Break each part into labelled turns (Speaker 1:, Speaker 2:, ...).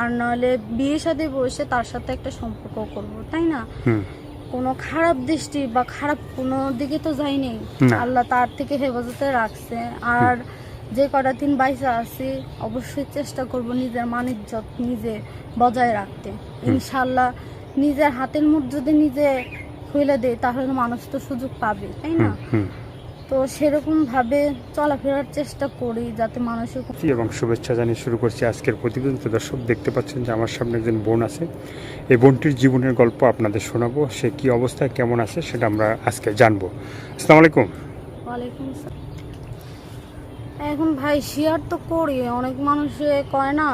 Speaker 1: আর নাহলে বিয়ে সাথে বসে তার সাথে একটা সম্পর্ক করব তাই না? কোনো খারাপ দৃষ্টি বা খারাপ কোনো দিকে তো যায়নি
Speaker 2: না।
Speaker 1: আল্লাহ তার থেকে হেফাজতে রাখছে। আর যে কটা দিন বাইসে আছি অবশ্যই চেষ্টা করব নিজের মানিজ্যত নিজে বজায় রাখতে। ইনশাল্লাহ নিজের হাতের মুঠ যদি নিজে খুলে দেয় তাহলে মানুষ তো সুযোগ পাবে তাই না? তো সেরকম ভাবে চলাফেরার চেষ্টা করি যাতে মানুষের
Speaker 2: এবং শুভেচ্ছা জানিয়ে শুরু করছি আজকের প্রতিবেদন। তো দর্শক দেখতে পাচ্ছেন যে আমার সামনে একজন বোন আছে। এই বোনটির জীবনের গল্প আপনাদের শোনাবো। সে কি অবস্থায় কেমন আছে সেটা আমরা আজকে জানব। আসসালামু আলাইকুম।
Speaker 1: ওয়ালাইকুম আসসালাম। এখন ভাই শেয়ার তো করি অনেক মানুষে কয় না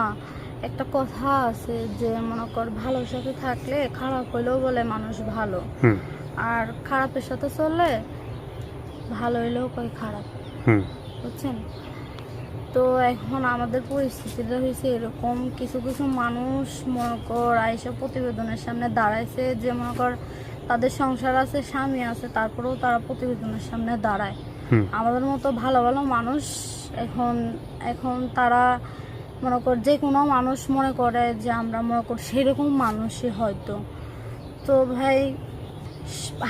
Speaker 1: একটা কথা আছে যে মনে কর ভালোর সাথে থাকলে খারাপ হইলেও বলে মানুষ ভালো। আর খারাপের সাথে চললে ভালো হইলেও কয় খারাপ। বুঝছেন? তো এখন আমাদের পরিস্থিতিটা হয়েছে এরকম কিছু কিছু মানুষ মনে কর আইসা প্রতিবেদনের সামনে দাঁড়াইছে যে মনে কর তাদের সংসার আছে স্বামী আছে তারপরেও তারা প্রতিবেদনের সামনে দাঁড়ায়। আমাদের মতো ভালো ভালো মানুষ এখন এখন তারা মনে কর যে কোনো মানুষ মনে করে যে আমরা মনে কর সেরকম মানুষই হয়তো। তো ভাই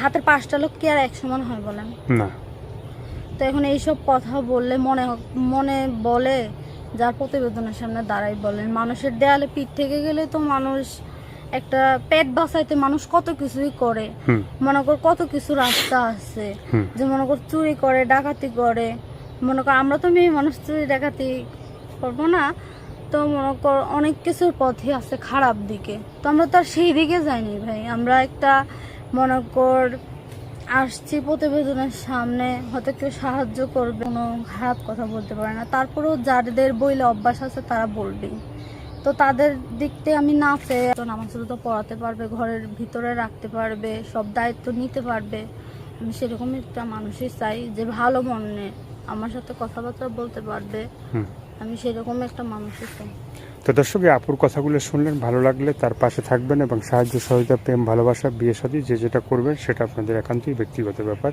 Speaker 1: হাতের পাঁচটা লোক কি আর এক সমান হয় বলেন।
Speaker 2: না।
Speaker 1: তো এখন এইসব কথা বললে মনে মনে বলে যার প্রতিবেদনের সামনে দাঁড়াই বলেন। মানুষের দেয়ালে পিঠ থেকে গেলে তো মানুষ একটা পেট বাঁচাইতে মানুষ কত কিছুই করে। মনে কর কত কিছু রাস্তা আছে। যে মনে কর চুরি করে ডাকাতি করে। মনে কর আমরা তো মেয়ে মানুষ চুরি ডাকাতি করব না। তো মনে কর অনেক কিছুর পথই আছে খারাপ দিকে। তো আমরা তো আর সেই দিকে যাইনি ভাই। আমরা একটা মনে কর আসছি প্রতিবেদনের সামনে, হয়তো কেউ সাহায্য করবে, কোনো খারাপ কথা বলতে পারে না। তারপরেও যাদের বইলে অভ্যাস আছে, তারা বলবেই। তো তাদের দিক থেকে আমি না চেয়ে আমার সাথে তো পড়াতে পারবে, ঘরের ভিতরে রাখতে পারবে, সব দায়িত্ব নিতে পারবে। আমি সেরকম একটা মানুষই চাই যে ভালো মনে আমার সাথে কথাবার্তা বলতে পারবে। আমি সেরকম একটা মানুষই চাই।
Speaker 2: তো দর্শক আপুর কথাগুলো শুনলেন, ভালো লাগলে তার পাশে থাকবেন এবং সাহায্য সহযোগিতা প্রেম, ভালোবাসা, বিয়ে সাদী, যে যেটা করবেন সেটা আপনাদের একান্তই ব্যক্তিগত ব্যাপার।